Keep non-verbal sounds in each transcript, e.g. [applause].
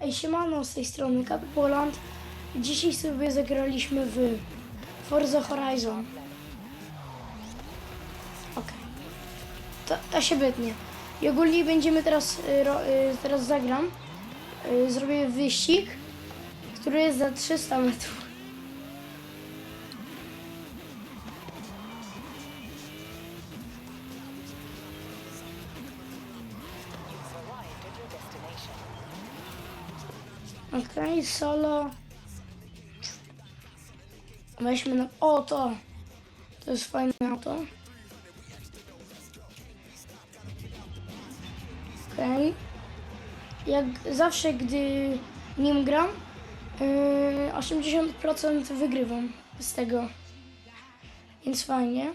Ej, siemano, z tej strony Kapi Poland. Dzisiaj sobie zagraliśmy w Forza Horizon. Okej. To, się wytnie. I ogólnie będziemy teraz, y, y, teraz zagram. Y, zrobię wyścig, który jest za 300 metrów. Okej, solo. Weźmy na... O, to! To jest fajne auto. Okej. Jak zawsze, gdy nim gram, yy, 80% wygrywam z tego. Więc fajnie.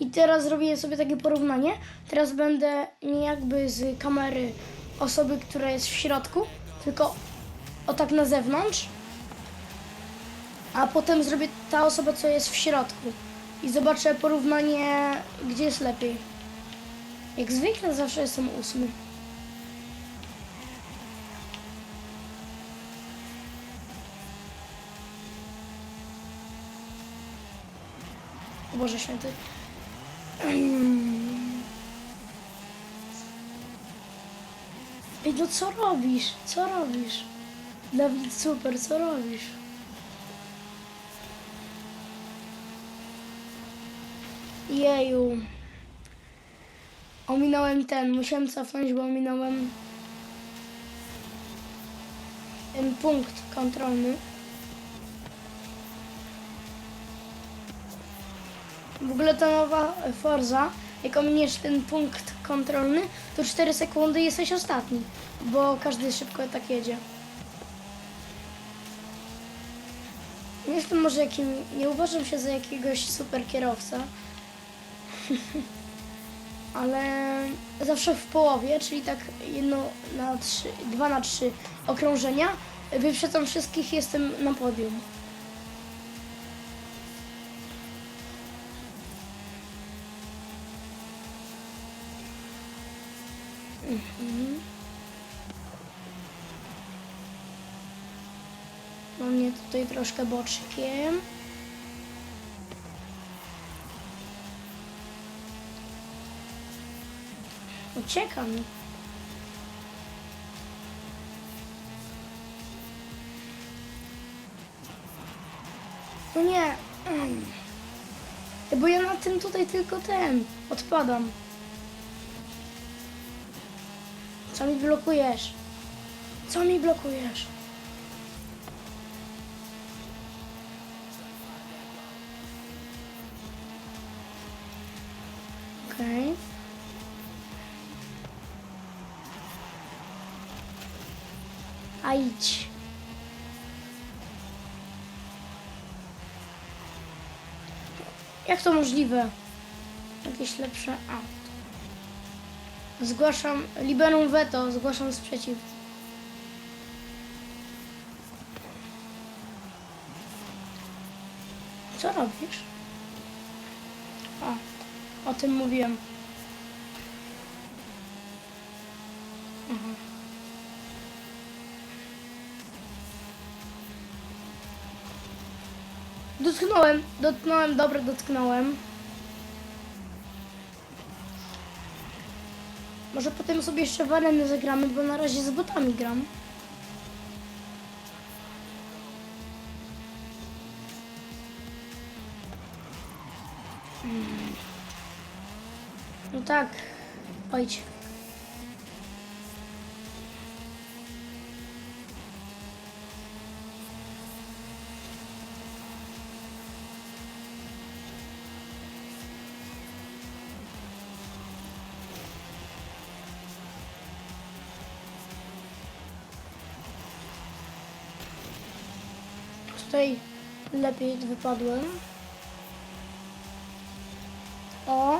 I teraz zrobię sobie takie porównanie. Teraz będę nie jakby z kamery osoby, która jest w środku, tylko o tak na zewnątrz. A potem zrobię ta osoba, co jest w środku. I zobaczę porównanie, gdzie jest lepiej. Jak zwykle zawsze jestem ósmy. Boże święty. [clears throat] No co robisz? Co robisz? Dawid, super, co robisz? Jeju. Ominąłem ten, musiałem cofnąć, bo ominąłem ten punkt kontrolny. W ogóle ta nowa Forza, jak ominiesz ten punkt kontrolny, to 4 sekundy jesteś ostatni, bo każdy szybko tak jedzie. Nie jestem może jakim, nie uważam się za jakiegoś super kierowca, [laughs] ale zawsze w połowie, czyli tak jedno na trzy, dwa na trzy okrążenia, wyprzedzam wszystkich, jestem na podium. No mnie tutaj troszkę boczkiem. Ucieka mi. No nie. Mm. Bo ja na tym tutaj tylko ten. Odpadam. Co mi blokujesz? Co mi blokujesz? Okej. A idź. Jak to możliwe? Jakieś lepsze auto. Zgłaszam liberum veto, zgłaszam sprzeciw. Co robisz? O, tym mówiłem. Mhm. Dotknąłem, dotknąłem, dobra, dotknąłem. Może potem sobie jeszcze w arenę zagramy, bo na razie z botami gram. Tak, ojdź. Tutaj lepiej wypadłem. O.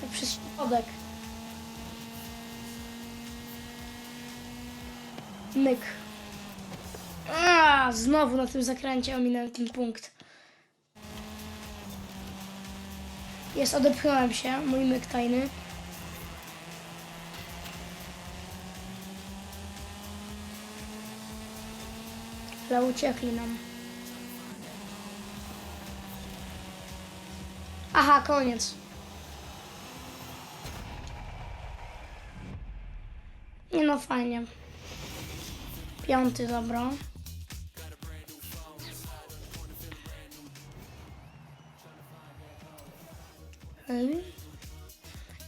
Tak przez środek. Myk. A, znowu na tym zakręcie ominąłem ten punkt. Jest, odepchnąłem się, mój myk tajny. Ale uciekli nam. Aha, koniec. No, fajnie. Piąty, dobra.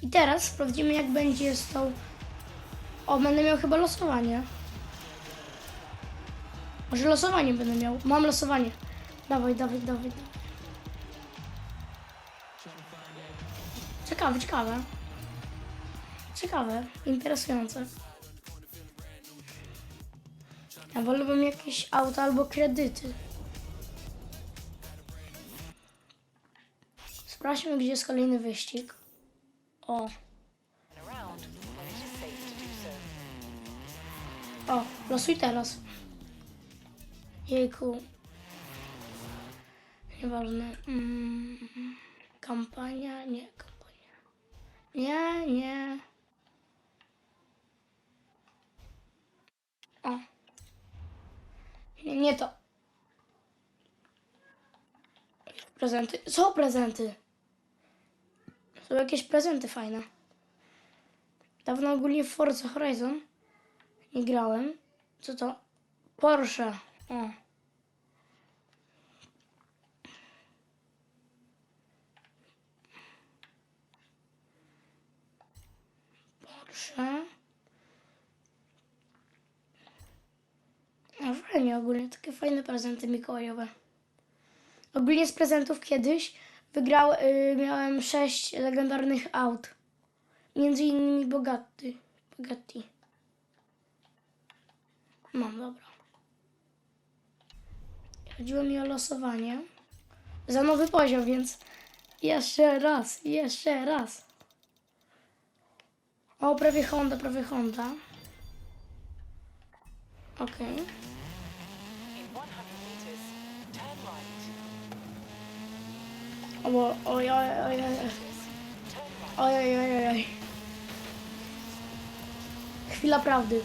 I teraz sprawdzimy, jak będzie z tą... O, będę miał chyba losowanie. Może losowanie będę miał. Mam losowanie. Dawaj, dawaj. dawaj. Ciekawe, ciekawe. Ciekawe, interesujące. Ja wolałbym jakieś auto albo kredyty. Sprawdźmy, gdzie jest kolejny wyścig. O, o, losuj teraz. Jejku. Nieważne. Mm, kampania, nie, kampania. Nie, nie. O. Nie, to. Prezenty. Są prezenty. Są jakieś prezenty fajne. Dawno ogólnie w Forza Horizon nie grałem. Co to? Porsche. O. Porsche. Fajnie ogólnie, takie fajne prezenty mikołajowe. Ogólnie z prezentów kiedyś wygrał, y, miałem sześć legendarnych aut. Między innymi Bogatti. Bogatti. Mam, dobra. Chodziło mi o losowanie. Za nowy poziom, więc jeszcze raz, jeszcze raz. O, prawie Honda, prawie Honda. Okej. In oj, oj, oj, oj. Oj, oj, oj, oj. Chwila prawdy.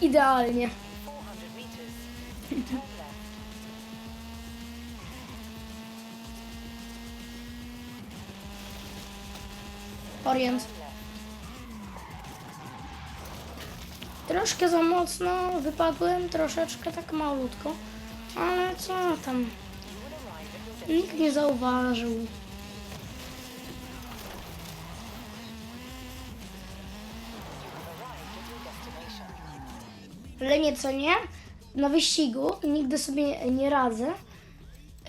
Idealnie. 400 meters, turn left. Orient. Troszkę za mocno wypadłem, troszeczkę tak malutko. Ale co tam? Nikt nie zauważył. Ale nie, co nie? Na wyścigu nigdy sobie nie radzę.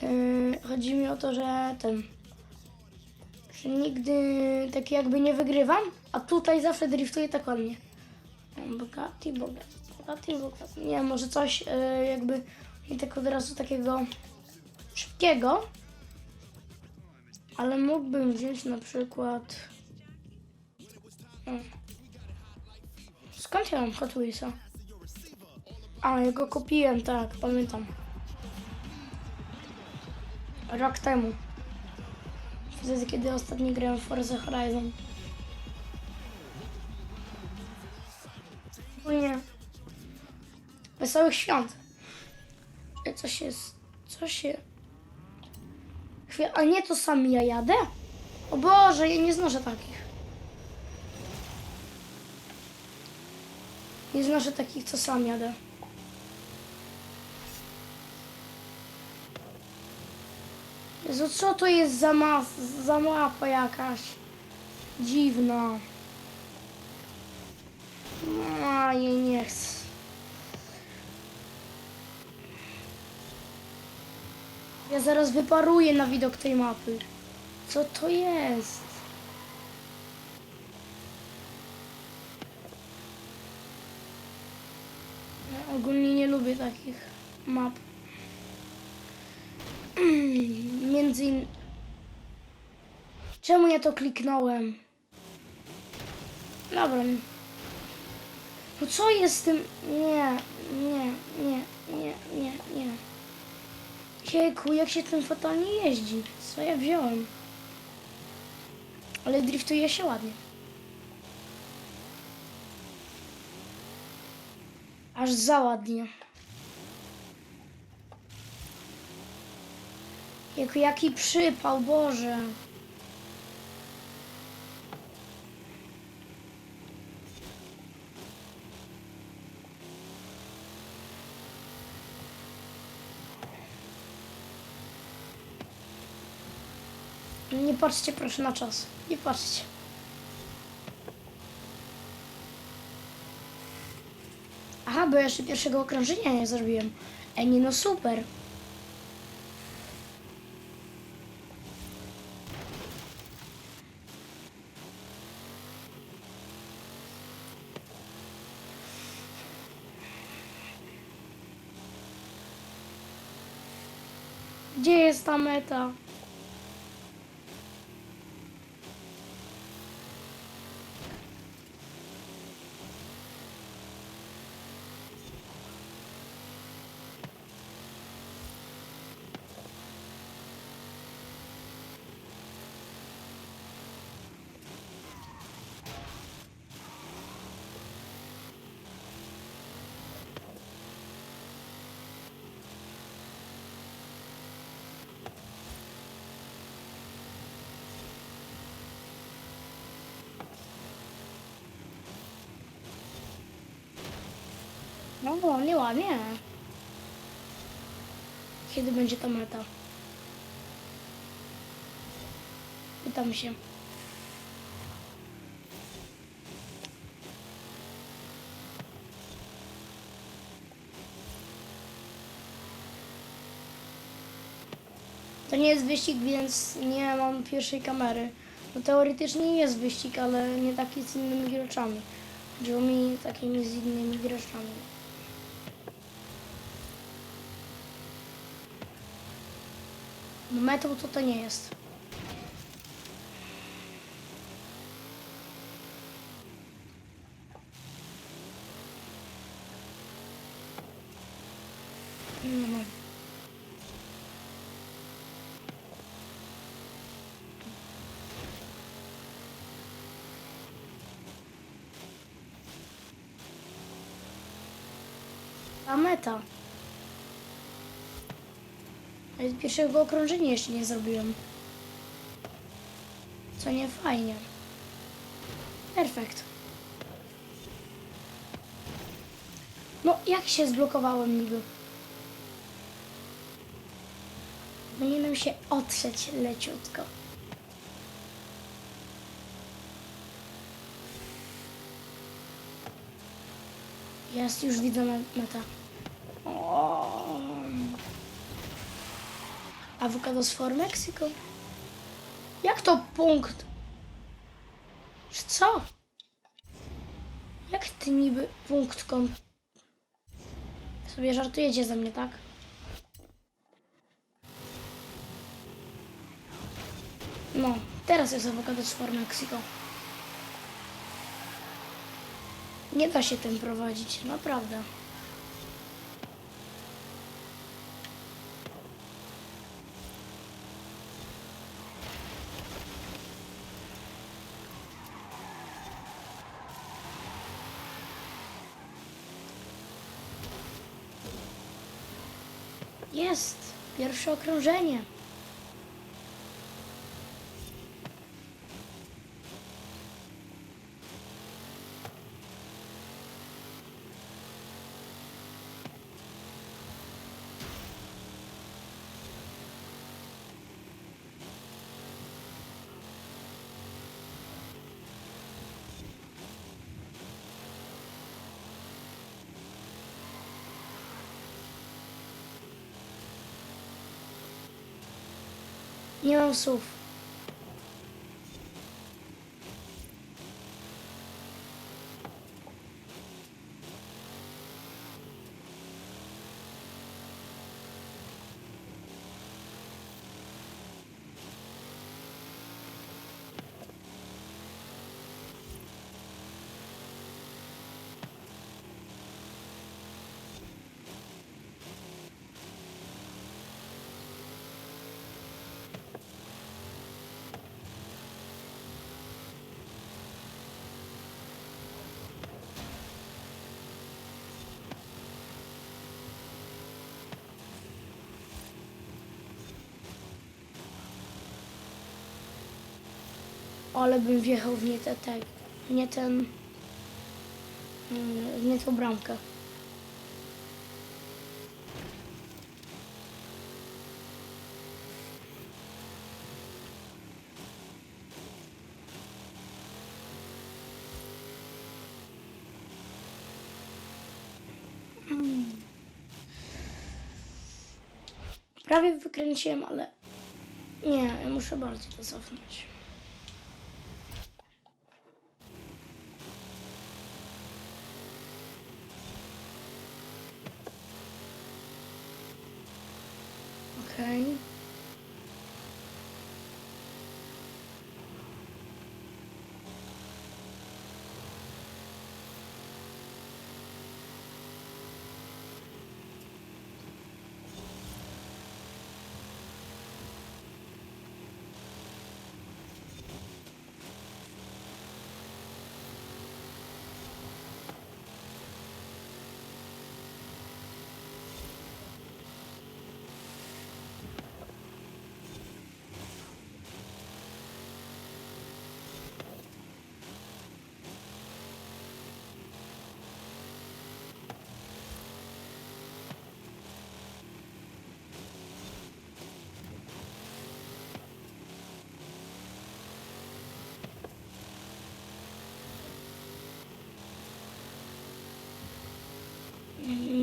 Yy, chodzi mi o to, że ten. Że nigdy tak jakby nie wygrywam, a tutaj zawsze driftuję tak ładnie. Bogatti, Bogatti, Bogatti, Bogatti. Nie, może coś yy, jakby nie tak od razu takiego szybkiego. Ale mógłbym wziąć na przykład. O. Skąd ja mam Hot Wheelsa? A, ja go kupiłem, tak, pamiętam. Rok temu. Wtedy, kiedy ostatnio grałem w Forza Horizon. Ogólnie. Wesołych świąt. E, Co się... Co się... Chwila, a nie to sam ja jadę? O Boże, ja nie znoszę takich. Nie znoszę takich, co sam jadę. Jezu, co to jest za, mas, za mapa jakaś? Dziwna. Jej nie chcę. Ja zaraz wyparuję na widok tej mapy. Co to jest? Ja ogólnie nie lubię takich map. [clears throat] Między innymi. Czemu ja to kliknąłem? Dobra. No co jest z tym? Nie, nie, nie, nie, nie, nie. Jejku, jak się tym fatalnie jeździ? Co ja wziąłem? Ale driftuje się ładnie. Aż za ładnie. Jak, jaki przypał, Boże. Nie patrzcie proszę na czas. Nie patrzcie. Aha, bo jeszcze pierwszego okrążenia nie zrobiłem. Ej, nie no super. Gdzie jest ta meta? No, nieładnie. Kiedy będzie ta meta? Pytam się. To nie jest wyścig, więc nie mam pierwszej kamery. No teoretycznie jest wyścig, ale nie taki z innymi graczami. Mi takimi z innymi graczami. Metą to to nie jest. No. Ta meta. Ale pierwszego okrążenia jeszcze nie zrobiłem. Co nie fajnie. Perfekt. No, jak się zblokowałem niby? Powinienem się otrzeć leciutko. Jest, już widzę me- metę. O. Avocados for Mexico. Jak to punkt? Czy Co? Jak ty niby punkt kon... Sobie żartujecie ze mnie, tak? No, teraz jest Avocados for Mexico. Nie da się tym prowadzić, naprawdę. Jest! Pierwsze okrążenie. Nie mam Ale bym wjechał w nie te, te nie ten, nie tą bramkę. Prawie wykręciłem, ale nie, muszę bardziej to cofnąć. Okej.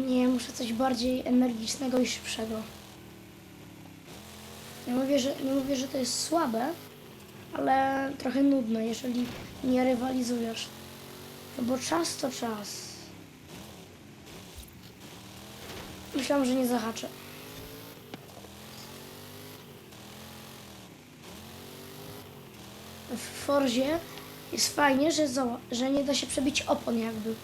Nie, muszę coś bardziej energicznego i szybszego. Nie mówię, że, nie mówię, że to jest słabe, ale trochę nudne, jeżeli nie rywalizujesz. No bo czas to czas. Myślałam, że nie zahaczę. W Forzie jest fajnie, że, że nie da się przebić opon jakby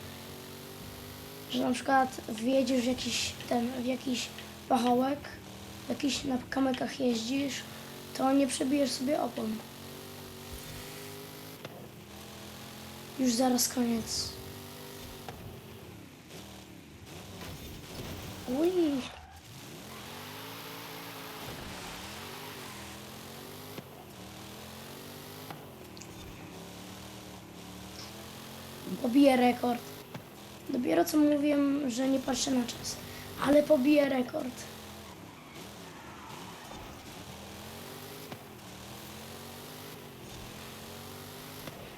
że na przykład wjedziesz w jakiś ten, w jakiś pachołek, jakiś na kamykach jeździsz, to nie przebijesz sobie opon. Już zaraz koniec. Uj. Pobiję rekord. Dopiero co mówiłem, że nie patrzę na czas. Ale pobiję rekord.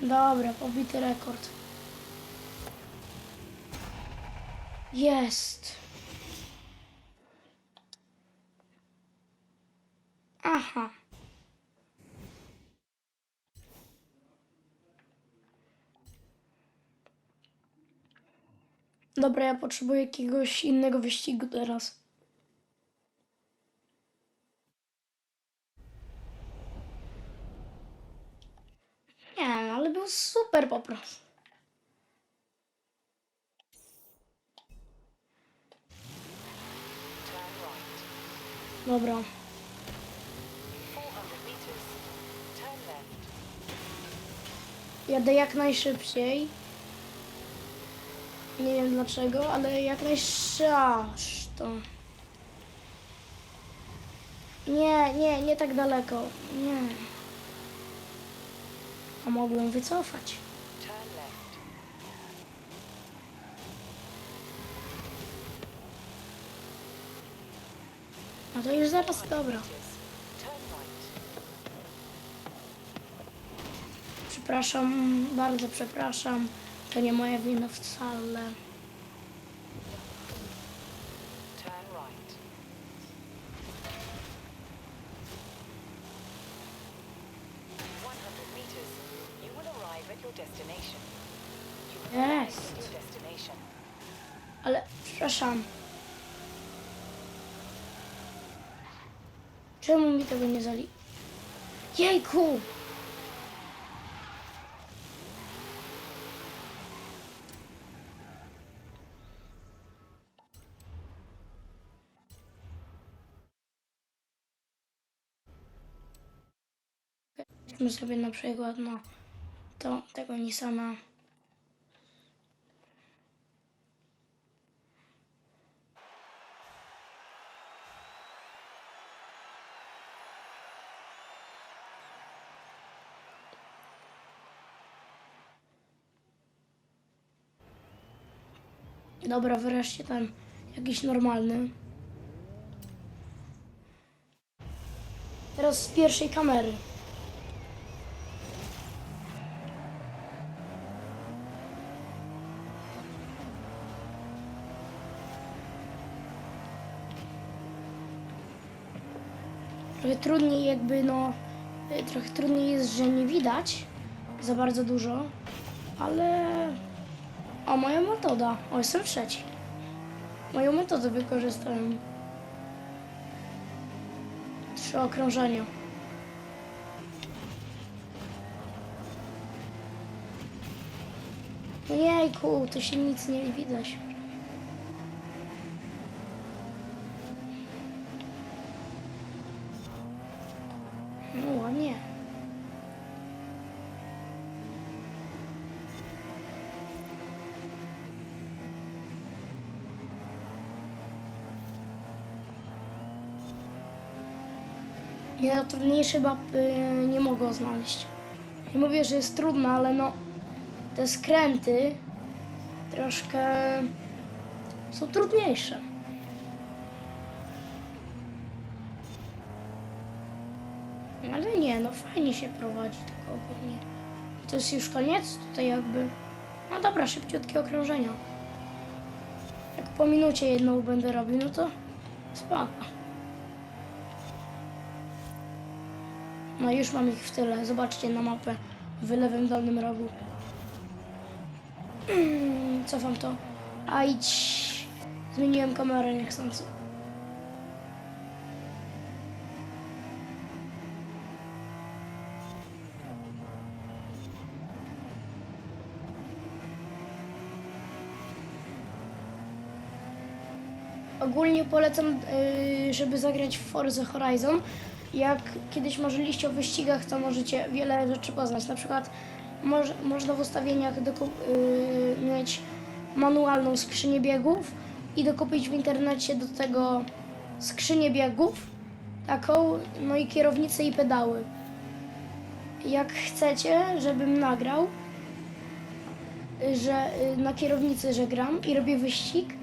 Dobra, pobity rekord. Jest. Aha. Dobra, ja potrzebuję jakiegoś innego wyścigu teraz. Nie, ale był super po prostu. Dobra. 400 meters. Turn left. Jadę jak najszybciej. Nie wiem dlaczego, ale jak najszybciej to. Nie, nie, nie tak daleko. Nie. A mogłem wycofać. No to już zaraz, dobra. Przepraszam, bardzo przepraszam. To nie moja wina wcale. Destination. Ale przepraszam. Czemu mi tego nie zali... Jejku! Weźmy sobie na przykład no, to, tego Nissana. Dobra, wreszcie ten jakiś normalny. Teraz z pierwszej kamery. Trudniej jakby no, y, trochę trudniej jest, że nie widać za bardzo dużo, ale o moja metoda, o jestem trzeci. Moją metodę wykorzystałem. Trzy okrążenia. Jejku, to się nic nie widać. No ładnie. Trudniejsze mapy nie mogę znaleźć. Nie mówię, że jest trudna, ale no te skręty troszkę są trudniejsze. Ale nie, no fajnie się prowadzi tylko ogólnie. To jest już koniec tutaj jakby. No dobra, szybciutkie okrążenia. Jak po minucie jedną będę robił, no to spoko. No już mam ich w tyle. Zobaczcie na mapę w lewym dolnym rogu. Mm, Cofam to. A idź. Zmieniłem kamerę niechcący. Ogólnie polecam, yy, żeby zagrać w Forza Horizon. Jak kiedyś marzyliście o wyścigach, to możecie wiele rzeczy poznać. Na przykład moż, można w ustawieniach yy, mieć manualną skrzynię biegów i dokupić w internecie do tego skrzynię biegów, taką, no i kierownicę i pedały. Jak chcecie, żebym nagrał, że y, na kierownicy, że gram i robię wyścig,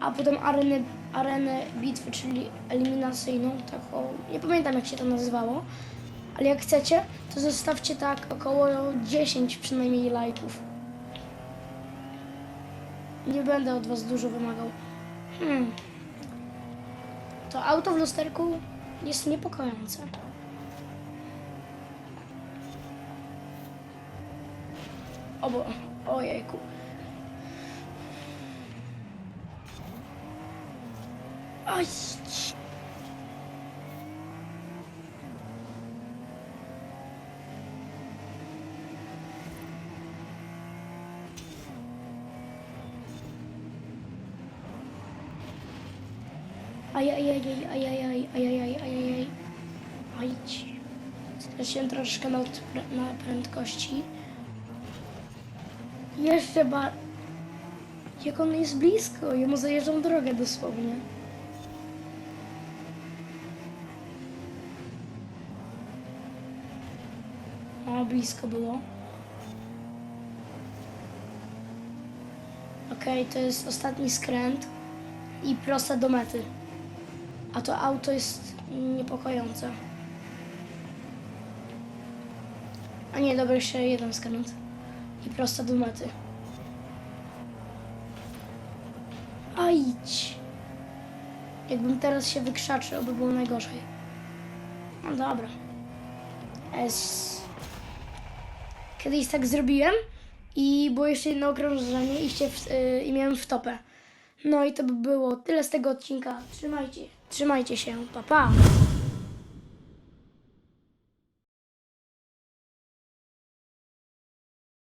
a potem arenę, arenę bitwy, czyli eliminacyjną, taką, nie pamiętam jak się to nazywało, ale jak chcecie, to zostawcie tak około 10 przynajmniej lajków. Nie będę od was dużo wymagał. Hmm. To auto w lusterku jest niepokojące. O bo, ojejku. Aj, ci- Ajajaj, ajajaj, ajajaj. Ajdź. Straciłem troszkę na, na prędkości. Jeszcze ba... Jak on jest blisko, jemu zajeżdżam drogę dosłownie. O, blisko było. Okej, to jest ostatni skręt i prosta do mety. A to auto jest niepokojące. A nie, dobra, jeszcze jeden skręt. I prosta do mety. A. Jakbym teraz się wykrzaczył, by było najgorzej. No dobra. Es. Kiedyś tak zrobiłem i było jeszcze jedno okrążenie i, się w, y, i miałem wtopę. No i to by było tyle z tego odcinka. Trzymajcie, trzymajcie się, pa pa.